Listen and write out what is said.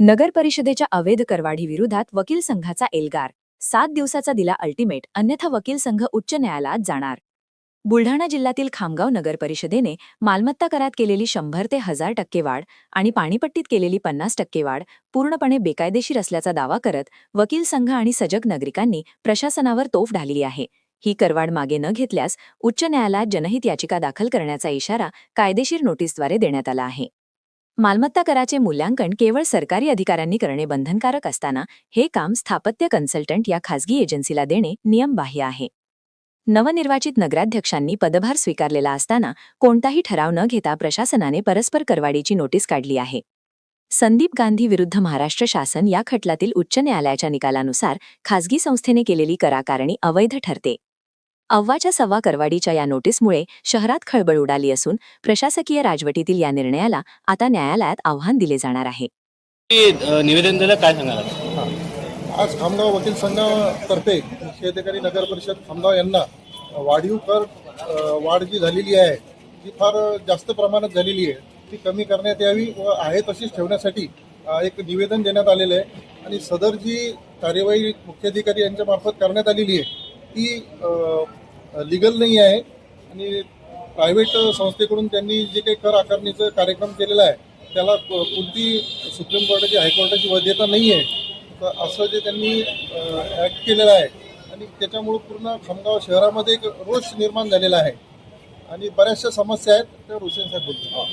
नगर परिषदेच्या अवैध करवाढी विरोधात वकील संघाचा एल्गार. सात दिवसाचा दिला अल्टिमेट अन्यथा वकील संघ उच्च न्यायालयात जाणार. बुलढाणा जिल्ह्यातील खामगाव नगर परिषदेने मालमत्ता करात केलेली शंभर ते हजार टक्के वाढ आणि पाणीपट्टीत केलेली पन्नास टक्के वाढ पूर्णपणे बेकायदेशीर असल्याचा दावा करत वकील संघ आणि सजग नागरिकांनी प्रशासनावर तोफ ढालली आहे. ही करवाढ मागे न घेतल्यास उच्च न्यायालयात जनहित याचिका दाखल करण्याचा इशारा कायदेशीर नोटीसद्वारे देण्यात आला आहे. मालमत्ता कराचे मूल्यांकन केवळ सरकारी अधिकाऱ्यांनी करणे बंधनकारक असताना हे काम स्थापत्य कन्सल्टंट या खासगी एजन्सीला देणे नियमबाह्य आहे. नवनिर्वाचित नगराध्यक्षांनी पदभार स्वीकारलेला असताना कोणताही ठराव न घेता प्रशासनाने परस्पर करवाडीची नोटीस काढली आहे. संदीप गांधी विरुद्ध महाराष्ट्र शासन या खटलातील उच्च न्यायालयाच्या निकालानुसार खासगी संस्थेने केलेली कराकारणी अवैध ठरते. अव्वाच्या सव्वा करवाडीच्या या नोटीसमुळे शहरात खळबळ उडाली असून प्रशासकीय राजवटीतील या निर्णयाला आता न्यायालयात आव्हान दिले जाणार आहे. निवेदन दिलं काय सांगाल? आज खामगाव वकील संघातर्फे शेतकरी नगर परिषद खामगाव यांना वाढीव कर वाढ जी झालेली आहे ती फार जास्त प्रमाणात झालेली आहे. ती कमी करण्यात यावी व आहे तशीच ठेवण्यासाठी एक निवेदन देण्यात आलेलं आहे. आणि सदर जी कार्यवाही मुख्याधिकारी यांच्या मार्फत करण्यात आलेली आहे ती लिगल नाही आहे आणि प्रायव्हेट संस्थेकडून त्यांनी जे काही कर आकारणीचा कार्यक्रम केलेला आहे त्याला कोणती सुप्रीम कोर्टाची हायकोर्टाची वैधता नाही आहे. तर असं जे त्यांनी ॲक्ट केलेलं आहे आणि त्याच्यामुळं पूर्ण खामगाव शहरामध्ये एक रोष निर्माण झालेला आहे. आणि बऱ्याचशा समस्या आहेत त्या रोशन साहेब बोलतो